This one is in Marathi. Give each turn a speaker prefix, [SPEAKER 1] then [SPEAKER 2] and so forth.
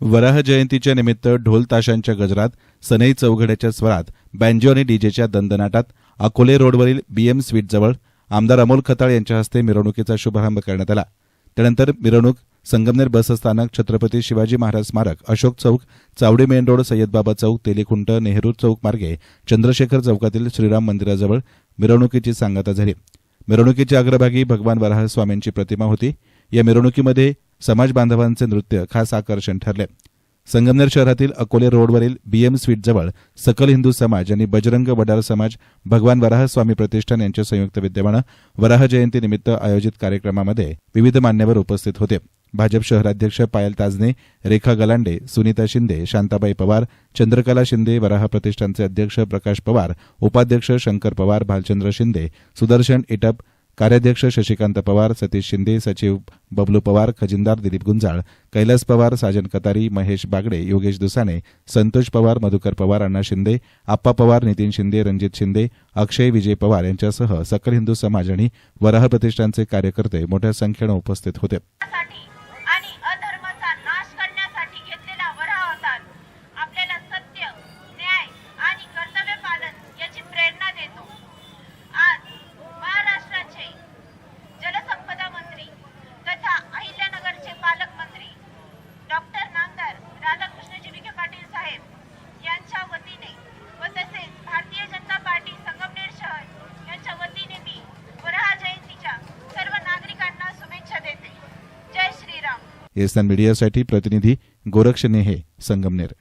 [SPEAKER 1] वराह जयंतीच्या निमित्त ढोल ताशांच्या गजरात सनई चौघड्याच्या स्वरात बँजो आणि डीजेच्या दंदनाटात अकोले रोडवरील बीएम स्वीटजवळ आमदार अमोल खताळ यांच्या हस्ते मिरवणुकीचा शुभारंभ करण्यात आला. त्यानंतर मिरवणूक संगमनेर बसस्थानक छत्रपती शिवाजी महाराज स्मारक अशोक चौक चावडी मेन रोड सय्यदबाबा चौक तेलीखुंट नेहरू चौक मार्गे चंद्रशेखर चौकातील श्रीराम मंदिराजवळ मिरवणुकीची सांगता झाली. मिरवणुकीच्या अग्रभागी भगवान वराह स्वामींची प्रतिमा होती. या मिरवणुकीमध्ये समाज बांधवांचे नृत्य खास आकर्षण ठरले. संगमनेर शहरातील अकोले रोडवरील बीएम स्वीटजवळ सकल हिंदू समाज आणि बजरंग वडार समाज भगवान वराह स्वामी प्रतिष्ठान यांच्या संयुक्त विद्यमानं वराह जयंतीनिमित्त आयोजित कार्यक्रमामध्ये विविध मान्यवर उपस्थित होते. भाजप शहराध्यक्ष पायल ताजने रेखा गलांडे सुनीता शिंदे शांताबाई पवार चंद्रकला शिंदे वराह प्रतिष्ठानचे अध्यक्ष प्रकाश पवार उपाध्यक्ष शंकर पवार भालचंद्र शिंदे सुदर्शन इटप कार्याध्यक्ष शशिकांत पवार सतीश शिंदे सचिव बबलू पवार खजिनदार दिलीप गुंजाळ कैलास पवार साजन कतारी महेश बागडे योगेश दुसाने संतोष पवार मधुकर पवार अण्णा शिंदे आप्पा पवार नितीन शिंदे रणजित शिंदे अक्षय विजय पवार यांच्यासह सकल हिंदू समाज आणि वराह प्रतिष्ठानचे कार्यकर्ते मोठ्या संख्येनं उपस्थित होते.
[SPEAKER 2] देते जय
[SPEAKER 1] मीडियासाठी प्रतिनिधी गोरक्ष नेहे संगमनेर